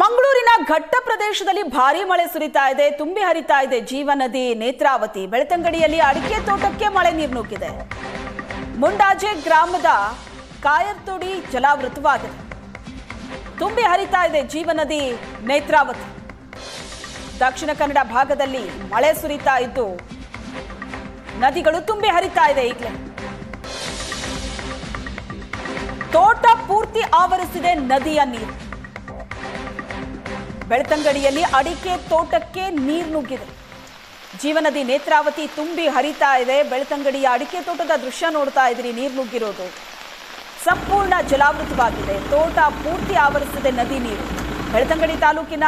ಮಂಗಳೂರಿನ ಘಟ್ಟ ಪ್ರದೇಶದಲ್ಲಿ ಭಾರಿ ಮಳೆ ಸುರಿತಾ ಇದೆ, ತುಂಬಿ ಹರಿತಾ ಇದೆ. ಜೀವ ನದಿ, ನೇತ್ರಾವತಿ, ಬೆಳ್ತಂಗಡಿಯಲ್ಲಿ ಅಡಿಕೆ ತೋಟಕ್ಕೆ ಮಳೆ ನೀರು ನುಗ್ಗಿದೆ. ಮುಂಡಾಜೆ ಗ್ರಾಮದ ಕಾಯರ್ತೋಡಿ ಜಲಾವೃತವಾಗಿದೆ. ತುಂಬಿ ಹರಿತಾ ಇದೆ ಜೀವ ನದಿ, ನೇತ್ರಾವತಿ. ದಕ್ಷಿಣ ಕನ್ನಡ ಭಾಗದಲ್ಲಿ ಮಳೆ ಸುರಿತಾ ಇದ್ದು, ನದಿಗಳು ತುಂಬಿ ಹರಿತಾ ಇದೆ ಈಗಲೇ. ತೋಟ ಪೂರ್ತಿ ಆವರಿಸಿದೆ ನದಿಯ ನೀರು. ಬೆಳ್ತಂಗಡಿಯಲ್ಲಿ ಅಡಿಕೆ ತೋಟಕ್ಕೆ ನೀರು ನುಗ್ಗಿದೆ. ಜೀವನದಿ ನೇತ್ರಾವತಿ ತುಂಬಿ ಹರಿತಾ ಇದೆ. ಬೆಳ್ತಂಗಡಿಯ ಅಡಿಕೆ ತೋಟದ ದೃಶ್ಯ ನೋಡ್ತಾ ಇದ್ರಿ, ನೀರು ನುಗ್ಗಿರೋದು. ಸಂಪೂರ್ಣ ಜಲಾವೃತವಾಗಿದೆ. ತೋಟ ಪೂರ್ತಿ ಆವರಿಸಿದೆ ನದಿ ನೀರು. ಬೆಳ್ತಂಗಡಿ ತಾಲೂಕಿನ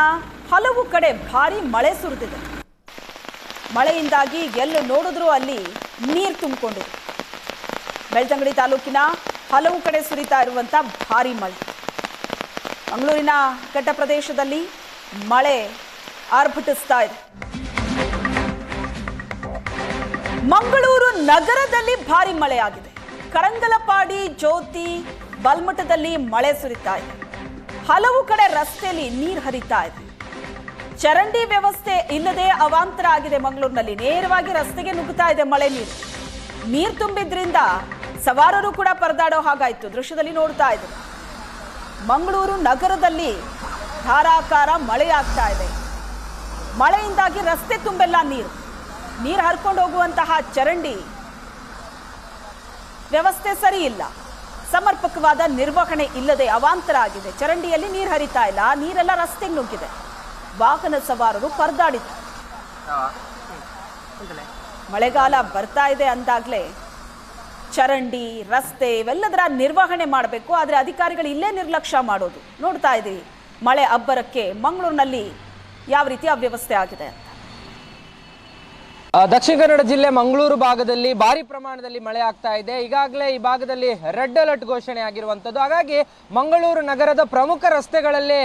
ಹಲವು ಕಡೆ ಭಾರಿ ಮಳೆ ಸುರಿದಿದೆ. ಮಳೆಯಿಂದಾಗಿ ಎಲ್ಲಿ ನೋಡಿದ್ರೂ ಅಲ್ಲಿ ನೀರು ತುಂಬಿಕೊಂಡಿದೆ. ಬೆಳ್ತಂಗಡಿ ತಾಲೂಕಿನ ಹಲವು ಕಡೆ ಸುರಿತಾ ಇರುವಂತ ಭಾರಿ ಮಳೆ. ಮಂಗಳೂರಿನ ಘಟ್ಟ ಪ್ರದೇಶದಲ್ಲಿ ಮಳೆ ಆರ್ಭಟಿಸ್ತಾ ಇದೆ. ಮಂಗಳೂರು ನಗರದಲ್ಲಿ ಭಾರಿ ಮಳೆಯಾಗಿದೆ. ಕರಂಗಲಪಾಡಿ, ಜ್ಯೋತಿ, ಬಲ್ಮಠದಲ್ಲಿ ಮಳೆ ಸುರಿತಾ ಇದೆ. ಹಲವು ಕಡೆ ರಸ್ತೆಯಲ್ಲಿ ನೀರು ಹರಿತಾ ಇದೆ. ಚರಂಡಿ ವ್ಯವಸ್ಥೆ ಇಲ್ಲದೆ ಅವಾಂತರ ಆಗಿದೆ. ಮಂಗಳೂರಿನಲ್ಲಿ ನೇರವಾಗಿ ರಸ್ತೆಗೆ ನುಗ್ಗುತ್ತಾ ಇದೆ ಮಳೆ ನೀರು. ನೀರು ತುಂಬಿದ್ರಿಂದ ಸವಾರರು ಕೂಡ ಪರದಾಡೋ ಹಾಗಾಯ್ತು. ದೃಶ್ಯದಲ್ಲಿ ನೋಡ್ತಾ ಇದ್ರು ಮಂಗಳೂರು ನಗರದಲ್ಲಿ ಧಾರಾಕಾರ ಮಳೆಯಾಗ್ತಾ ಇದೆ. ಮಳೆಯಿಂದಾಗಿ ರಸ್ತೆ ತುಂಬೆಲ್ಲ ನೀರು. ನೀರು ಹರ್ಕೊಂಡು ಹೋಗುವಂತಹ ಚರಂಡಿ ವ್ಯವಸ್ಥೆ ಸರಿ ಇಲ್ಲ. ಸಮರ್ಪಕವಾದ ನಿರ್ವಹಣೆ ಇಲ್ಲದೆ ಅವಾಂತರ ಆಗಿದೆ. ಚರಂಡಿಯಲ್ಲಿ ನೀರು ಹರಿತಾ ಇಲ್ಲ. ನೀರೆಲ್ಲ ರಸ್ತೆ ನುಗ್ಗಿದೆ. ವಾಹನ ಸವಾರರು ಪರದಾಡಿದ್ರು. ಮಳೆಗಾಲ ಬರ್ತಾ ಇದೆ ಅಂದಾಗಲೇ. ಚರಂಡಿ, ರಸ್ತೆ ಇವೆಲ್ಲದರ ನಿರ್ವಹಣೆ ಮಾಡಬೇಕು. ಆದರೆ ಅಧಿಕಾರಿಗಳು ಇಲ್ಲೇ ನಿರ್ಲಕ್ಷ್ಯ ಮಾಡೋದು. ನೋಡ್ತಾ ಇದ್ದೀವಿ. ಮಳೆ ಅಬ್ಬರಕ್ಕೆ ಮಂಗಳೂರಿನಲ್ಲಿ ಯಾವ ರೀತಿ ಅವ್ಯವಸ್ಥೆ ಆಗಿದೆ ದಕ್ಷಿಣ ಕನ್ನಡ ಜಿಲ್ಲೆ ಮಂಗಳೂರು ಭಾಗದಲ್ಲಿ ಭಾರಿ ಪ್ರಮಾಣದಲ್ಲಿ ಮಳೆ ಆಗ್ತಾ ಇದೆ. ಈಗಾಗಲೇ ಈ ಭಾಗದಲ್ಲಿ ರೆಡ್ ಅಲರ್ಟ್ ಘೋಷಣೆ ಆಗಿರುವಂಥದ್ದು. ಹಾಗಾಗಿ ಮಂಗಳೂರು ನಗರದ ಪ್ರಮುಖ ರಸ್ತೆಗಳಲ್ಲಿ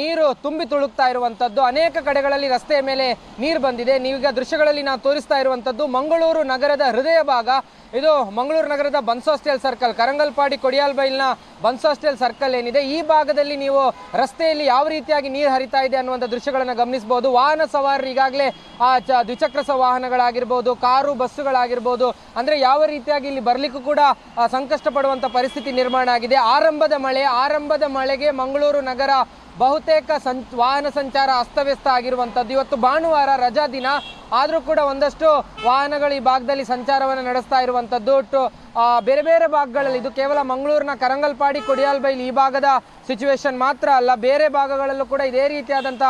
ನೀರು ತುಂಬಿ ತುಳುಕ್ತಾ ಇರುವಂಥದ್ದು. ಅನೇಕ ಕಡೆಗಳಲ್ಲಿ ರಸ್ತೆಯ ಮೇಲೆ ನೀರು ಬಂದಿದೆ. ನೀವೀಗ ದೃಶ್ಯಗಳಲ್ಲಿ ನಾವು ತೋರಿಸ್ತಾ ಇರುವಂಥದ್ದು, ಮಂಗಳೂರು ನಗರದ ಹೃದಯ ಭಾಗ ಇದು ಮಂಗಳೂರು ನಗರದ ಬನ್ಸಾಸ್ಟೇಲ್ ಸರ್ಕಲ್. ಕರಂಗಲ್ಪಾಡಿ ಕೊಡಿಯಾಲ್ಬೈಲ್ನ ಬನ್ಸಾಸ್ಟೇಲ್ ಸರ್ಕಲ್ ಏನಿದೆ? ಈ ಭಾಗದಲ್ಲಿ ನೀವು ರಸ್ತೆಯಲ್ಲಿ ಯಾವ ರೀತಿಯಾಗಿ ನೀರು ಹರಿತಾ ಇದೆ ಅನ್ನುವಂಥ ದೃಶ್ಯಗಳನ್ನು ಗಮನಿಸಬಹುದು. ವಾಹನ ಸವಾರರು ಈಗಾಗಲೇ ಆ ಚ ದ್ವಿಚಕ್ರ ವಾಹನಗಳಾಗಿರ್ಬೋದು ಕಾರು ಬಸ್ಸುಗಳಾಗಿರ್ಬೋದು ಅಂದರೆ ಯಾವ ರೀತಿಯಾಗಿ ಇಲ್ಲಿ ಬರಲಿಕ್ಕೂ ಕೂಡ ಆ, ಸಂಕಷ್ಟ ಪಡುವಂತ ಪರಿಸ್ಥಿತಿ ನಿರ್ಮಾಣ ಆಗಿದೆ. ಆರಂಭದ ಮಳೆ ಆರಂಭದ ಮಳೆಗೆ ಮಂಗಳೂರು ನಗರ ಬಹುತೇಕ ಸಂ, ವಾಹನ ಸಂಚಾರ ಅಸ್ತವ್ಯಸ್ತ ಆಗಿರುವಂಥದ್ದು. ಇವತ್ತು ಭಾನುವಾರ ರಜಾ ದಿನ. ಆದರೂ ಕೂಡ ಒಂದಷ್ಟು ವಾಹನಗಳು ಈ ಭಾಗದಲ್ಲಿ ಸಂಚಾರವನ್ನು ನಡೆಸ್ತಾ ಇರುವಂಥದ್ದು. ಟು- ಬೇರೆ ಬೇರೆ ಭಾಗಗಳಲ್ಲಿ ಇದು ಕೇವಲ ಮಂಗಳೂರಿನ ಕರಂಗಲ್ಪಾಡಿ ಕೊಡಿಯಾಲ್ಬೈಲ್ ಈ ಭಾಗದ ಸಿಚುವೇಶನ್ ಮಾತ್ರ ಅಲ್ಲ, ಬೇರೆ ಭಾಗಗಳಲ್ಲೂ ಕೂಡ ಇದೇ ರೀತಿಯಾದಂಥ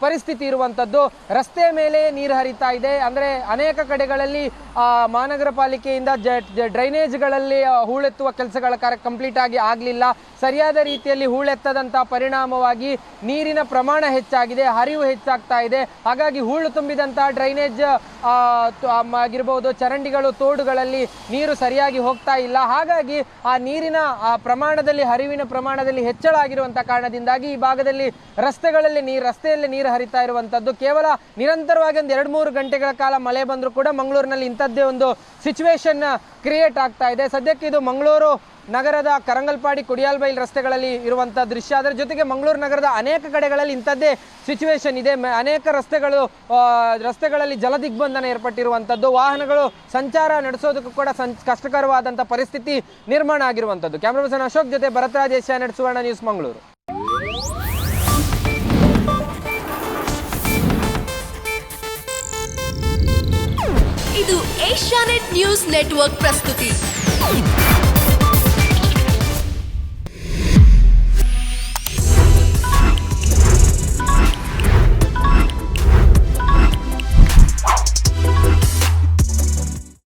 ಪರಿಸ್ಥಿತಿ ಇರುವಂಥದ್ದು. ರಸ್ತೆ ಮೇಲೆ ನೀರು ಹರಿತಾ ಇದೆ. ಅಂದರೆ ಅನೇಕ ಕಡೆಗಳಲ್ಲಿ ಮಹಾನಗರ ಪಾಲಿಕೆಯಿಂದ ಜ- ಡ್ರೈನೇಜ್ಗಳಲ್ಲಿ ಹೂಳೆತ್ತುವ ಕೆಲಸಗಳ ಕಾರ್ಯ ಕಂಪ್ಲೀಟ್ ಆಗಿ ಆಗಲಿಲ್ಲ. ಸರಿಯಾದ ರೀತಿಯಲ್ಲಿ ಹೂಳೆತ್ತದಂಥ ಪರಿಣಾಮವಾಗಿ ನೀರಿನ ಪ್ರಮಾಣ ಹೆಚ್ಚಾಗಿದೆ, ಹರಿವು ಹೆಚ್ಚಾಗ್ತಾ ಇದೆ. ಹಾಗಾಗಿ ಹೂಳು ತುಂಬಿದಂತಹ ಡ್ರೈನೇಜ್ ಆಗಿರ್ಬೋದು ಚರಂಡಿಗಳು, ತೋಡುಗಳಲ್ಲಿ ನೀರು ಸರಿಯಾಗಿ ಹೋಗ್ತಾ ಇಲ್ಲ. ಹಾಗಾಗಿ ಆ ನೀರಿನ ಪ್ರಮಾಣದಲ್ಲಿ, ಹರಿವಿನ ಪ್ರಮಾಣದಲ್ಲಿ ಹೆಚ್ಚಳ ಆಗಿರುವಂಥ ಕಾರಣದಿಂದಾಗಿ ಈ ಭಾಗದಲ್ಲಿ ರಸ್ತೆಗಳಲ್ಲಿ ನೀರು ರಸ್ತೆಯಲ್ಲಿ ನೀರು ಹರಿತಾ ಇರುವಂಥದ್ದು ಕೇವಲ ನಿರಂತರವಾಗಿ ಒಂದು ಎರಡು ಮೂರು ಗಂಟೆಗಳ ಕಾಲ ಮಳೆ ಬಂದರೂ ಕೂಡ ಮಂಗಳೂರಿನಲ್ಲಿ ಇಂಥದ್ದೇ ಒಂದು ಸಿಚುವೇಶನ್ ಕ್ರಿಯೇಟ್ ಆಗ್ತಾ ಇದೆ. ಸದ್ಯಕ್ಕೆ ಇದು ಮಂಗಳೂರು ನಗರದ ಕರಂಗಲ್ಪಾಡಿ ಕುಡಿಯಾಲ್ಬೈಲ್ ರಸ್ತೆಗಳಲ್ಲಿ ಇರುವಂಥ ದೃಶ್ಯ. ಅದರ ಜೊತೆಗೆ ಮಂಗಳೂರು ನಗರದ ಅನೇಕ ಕಡೆಗಳಲ್ಲಿ ಇಂಥದ್ದೇ ಸಿಚುವೇಶನ್ ಇದೆ. ಅನೇಕ ರಸ್ತೆಗಳು ರಸ್ತೆಗಳಲ್ಲಿ ಜಲದಿಗ್ಬಂಧನ ಏರ್ಪಟ್ಟಿರುವಂಥದ್ದು. ವಾಹನಗಳು ಸಂಚಾರ ನಡೆಸೋದಕ್ಕೂ ಕೂಡ ಕಷ್ಟಕರವಾದಂಥ ಪರಿಸ್ಥಿತಿ ನಿರ್ಮಾಣ ಆಗಿರುವಂಥದ್ದು. ಕ್ಯಾಮ್ರಾ ಅಶೋಕ್ ಜೊತೆ ಭರತರಾಜ್ ಏಷ್ಯಾನೆಟ್ ಸುವರ್ಣ ನ್ಯೂಸ್ ಮಂಗಳೂರು. ಇದು ಏಷ್ಯಾನೆಟ್ ನ್ಯೂಸ್ ನೆಟ್ವರ್ಕ್ ಪ್ರಸ್ತುತಿ.